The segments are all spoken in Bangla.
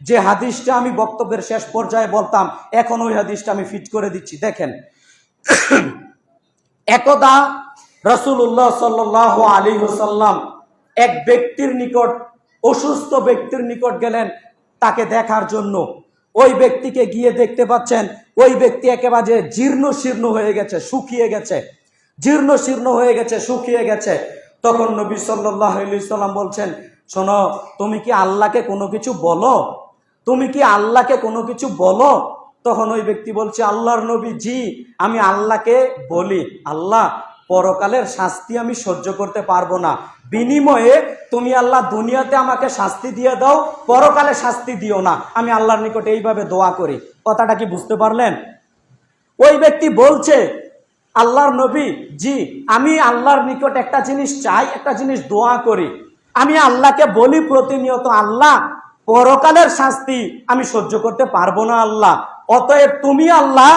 যে হাদিসটা আমি বক্তব্যের শেষ পর্যায়ে বলতাম, এখন ওই হাদিসটা আমি ফিট করে দিচ্ছি। দেখেন, একদা রসুল্লাহ সাল্লাহ আলী হুসাল্লাম এক ব্যক্তির নিকট, অসুস্থ ব্যক্তির নিকট গেলেন তাকে দেখার জন্য। ওই ব্যক্তিকে গিয়ে দেখতে পাচ্ছেন, ওই ব্যক্তি একেবারে জীর্ণ শীর্ণ হয়ে গেছে, শুকিয়ে গেছে। জীর্ণ শীর্ণ হয়ে গেছে, শুকিয়ে গেছে। তখন নবী সাল্লাহ সাল্লাম বলছেন, শোনো, তুমি কি আল্লাহকে কোনো কিছু বলো? তুমি কি আল্লাহকে কোনো কিছু বলো? তখন ওই ব্যক্তি বলছে, আল্লাহর নবী জি আমি আল্লাহকে বলি। আল্লাহ, পরকালের শাস্তি আমি সহ্য করতে পারব না। বিনিময়ে তুমি আল্লাহ দুনিয়াতে আমাকে শাস্তি দিয়ে দাও, পরকালে শাস্তি দিও না। আমি আল্লাহর নিকট এইভাবে দোয়া করি। কথাটা কি বুঝতে পারলেন? ওই ব্যক্তি বলছে, আল্লাহর নবী, জি, আমি আল্লাহর নিকট একটা জিনিস চাই, একটা জিনিস দোয়া করি। আমি আল্লাহকে বলি প্রতিনিয়ত, আল্লাহ পরকালের শাস্তি আমি সহ্য করতে পারব না আল্লাহ। অতএব তুমি আল্লাহ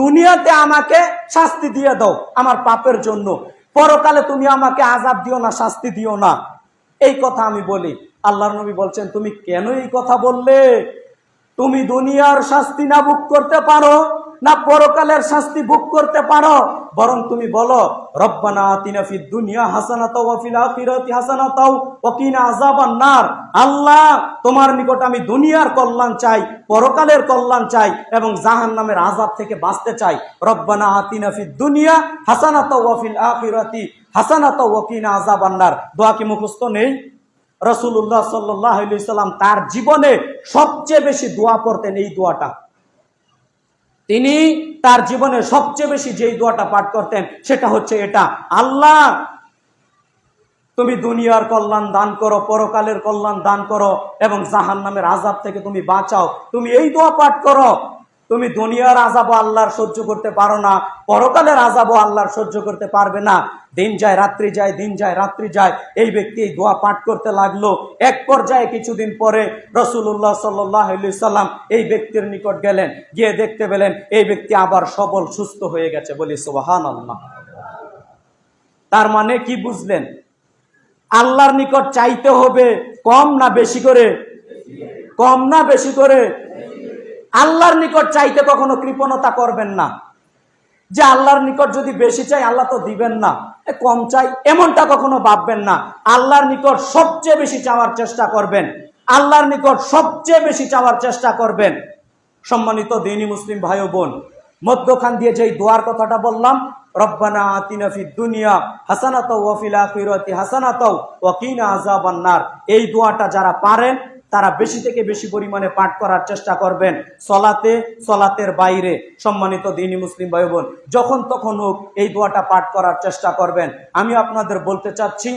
দুনিয়াতে আমাকে শাস্তি দিয়ে দাও আমার পাপের জন্য। পরকালে তুমি আমাকে আজাব দিও না, শাস্তি দিও না। এই কথা আমি বলি। আল্লাহর নবী বলছেন, তুমি কেন এই কথা বললে? তুমি দুনিয়ার শাস্তি না ভোগ করতে পারো, না পরকালের শাস্তি ভোগ করতে পারো বরং তুমি বলো, রব্বানা আতিনা দুনিয়া হাসানাতাও ওয়া হাসানাতাও ওয়া কিনা নার। আল্লাহ, তোমার নিকট আমি দুনিয়ার কল্যাণ চাই, পরকালের কল্যাণ চাই এবং জাহান্নামের আযাব থেকে বাঁচতে চাই। রব্বানা আতিনা দুনিয়া হাসানাতাও ওয়া ফিল আখিরাতি হাসানাতাও ওয়া কিনা আযাবান নার। দোয়া কি মুখস্থ নেই? রসুল্লাহ সাল্লাম তার জীবনে সবচেয়ে বেশি দোয়া পড়তেন এই দোয়াটা। তিনি তার জীবনে সবচেয়ে বেশি যেই দোয়াটা পাঠ করতেন, সেটা হচ্ছে এটা, আল্লাহ, তুমি দুনিয়ার কল্যাণ দান করো, পরকালের কল্যাণ দান করো এবং জাহান নামের আজাব থেকে তুমি বাঁচাও। তুমি এই দোয়া পাঠ করো তুমি দুনিয়ার আজাবও আল্লাহর সহ্য করতে পারো না, পরকালের আজাবও আল্লাহর সহ্য করতে পারবে না। দিন যায়, রাত্রি যায়, দিন যায়, রাত্রি যায়, এই ব্যক্তি এই দোয়া পাঠ করতে লাগল। এক পর্যায়ে কিছুদিন পরে রসুল্লাহ সাল্লাম এই ব্যক্তির নিকট গেলেন, গিয়ে দেখতে পেলেন এই ব্যক্তি আবার সবল, সুস্থ হয়ে গেছে বলি সোহান আল্লাহ তার মানে কি বুঝলেন? আল্লাহর নিকট চাইতে হবে কম না বেশি করে? কম না বেশি করে? আল্লাহর নিকট চাইতে কখনো কৃপণতা করবেন না। যে আল্লাহর নিকট যদি বেশি চাই, আল্লাহ তো দিবেন না। কম চাই, এমনটা কখনো ভাববেন না। আল্লাহর নিকট সবচেয়ে বেশি চাওয়ার চেষ্টা করবেন। আল্লাহর নিকট সবচেয়ে বেশি চাওয়ার চেষ্টা করবেন। সম্মানিত দিনী মুসলিম ভাই বোন, মধ্যখান দিয়ে যেই দোয়ার কথাটা বললাম, রব্বানা আতিনা ফিদ দুনিয়া হাসানাত ওয়া ফিল আখিরাতি হাসানাত ওয়া কিনা এই দোয়াটা যারা পারেন তারা বেশি থেকে বেশি পরিমাণে পাঠ করার চেষ্টা করবেন সলাতে, সলাতের বাইরে, সম্মানিত দিনই মুসলিম ভাই বোন। যখন তখন হোক এই দোয়াটা পাঠ করার চেষ্টা করবেন। আমি আপনাদের বলতে চাচ্ছি